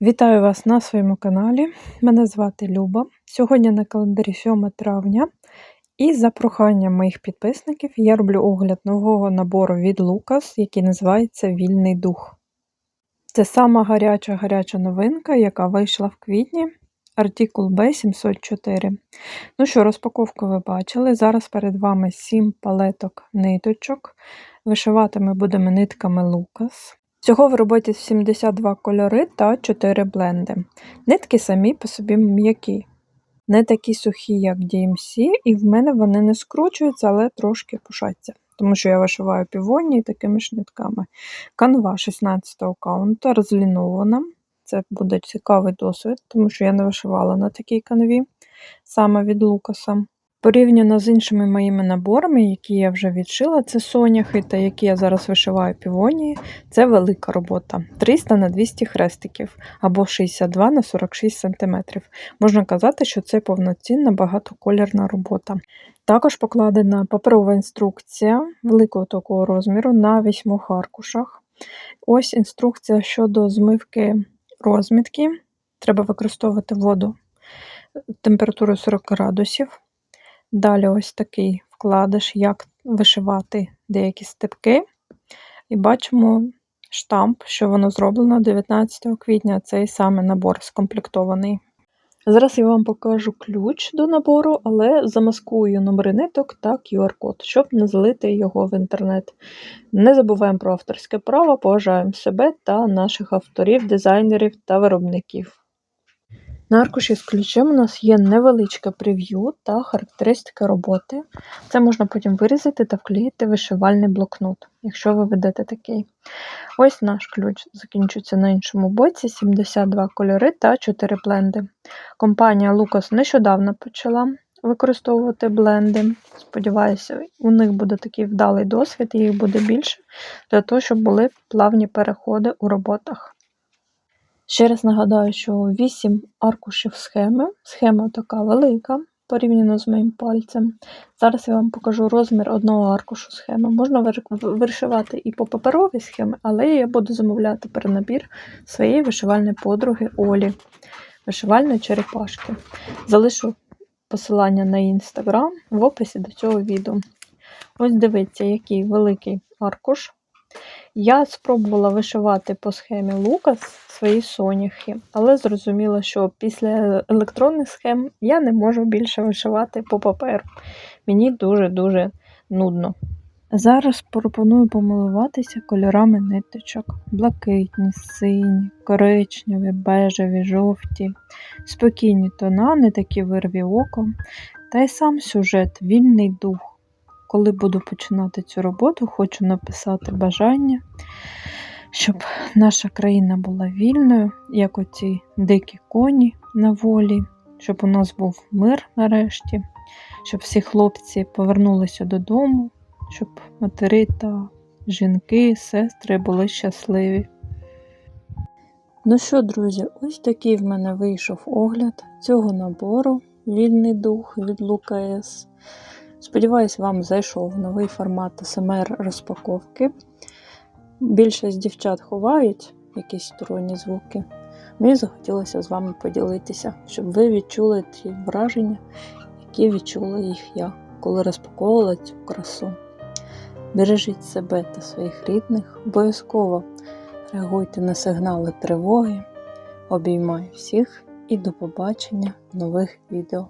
Вітаю вас на своєму каналі. Мене звати Люба. Сьогодні на календарі 7 травня, і за проханням моїх підписників я роблю огляд нового набору від Lucas, який називається Вільний дух. Це сама гаряча гаряча новинка, яка вийшла в квітні. Артикул B704. Ну що, розпаковку ви бачили. Зараз перед вами 7 палеток ниточок. Вишивати ми будемо нитками Lucas. Всього в роботі 72 кольори та 4 бленди. Нитки самі по собі м'які, не такі сухі, як DMC, і в мене вони не скручуються, але трошки пушаться, тому що я вишиваю півонії такими ж нитками. Канва 16 каунта розлінована. Це буде цікавий досвід, тому що я не вишивала на такій канві, саме від Лукаса. Порівняно з іншими моїми наборами, які я вже відшила, це соняхи та які я зараз вишиваю півонії, це велика робота 300 на 200 хрестиків або 62 на 46 см. Можна казати, що це повноцінна багатоколірна робота. Також покладена паперова інструкція великого такого розміру на 8 аркушах. Ось інструкція щодо змивки розмітки. Треба використовувати воду температурою 40 градусів. Далі ось такий вкладиш, як вишивати деякі степки. І бачимо штамп, що воно зроблено 19 квітня, цей саме набор скомплектований. Зараз я вам покажу ключ до набору, але замаскую номери ниток та QR-код, щоб не залити його в інтернет. Не забуваємо про авторське право, поважаємо себе та наших авторів, дизайнерів та виробників. На аркуші з ключем у нас є невеличке прев'ю та характеристика роботи. Це можна потім вирізати та вклеїти вишивальний блокнот, якщо ви ведете такий. Ось наш ключ закінчується на іншому боці: 72 кольори та 4 бленди. Компанія Lucas нещодавно почала використовувати бленди. Сподіваюся, у них буде такий вдалий досвід, їх буде більше, для того, щоб були плавні переходи у роботах. Ще раз нагадаю, що 8 аркушів схеми. Схема така велика, порівняно з моїм пальцем. Зараз я вам покажу розмір одного аркушу схеми. Можна вишивати і по паперовій схемі, але я буду замовляти перенабір своєї вишивальної подруги Олі, вишивальної черепашки. Залишу посилання на інстаграм в описі до цього відео. Ось дивіться, який великий аркуш. Я спробувала вишивати по схемі Лукас свої соняхи, але зрозуміла, що після електронних схем я не можу більше вишивати по паперу. Мені дуже-дуже нудно. Зараз пропоную помилуватися кольорами ниточок: блакитні, сині, коричневі, бежеві, жовті, спокійні тона, не такі вирві око, та й сам сюжет, вільний дух коли буду починати цю роботу, хочу написати бажання, щоб наша країна була вільною, як оці дикі коні на волі, щоб у нас був мир нарешті, щоб всі хлопці повернулися додому, щоб матери та жінки, сестри були щасливі. Ну що, друзі, ось такий в мене вийшов огляд цього набору Вільний дух від Лукас. Сподіваюсь, вам зайшов новий формат СМР розпаковки. Більшість дівчат ховають якісь сторонні звуки. Мені захотілося з вами поділитися, щоб ви відчули ті враження, які відчула їх я, коли розпаковувала цю красу. Бережіть себе та своїх рідних, обов'язково реагуйте на сигнали тривоги. Обіймаю всіх і до побачення в нових відео.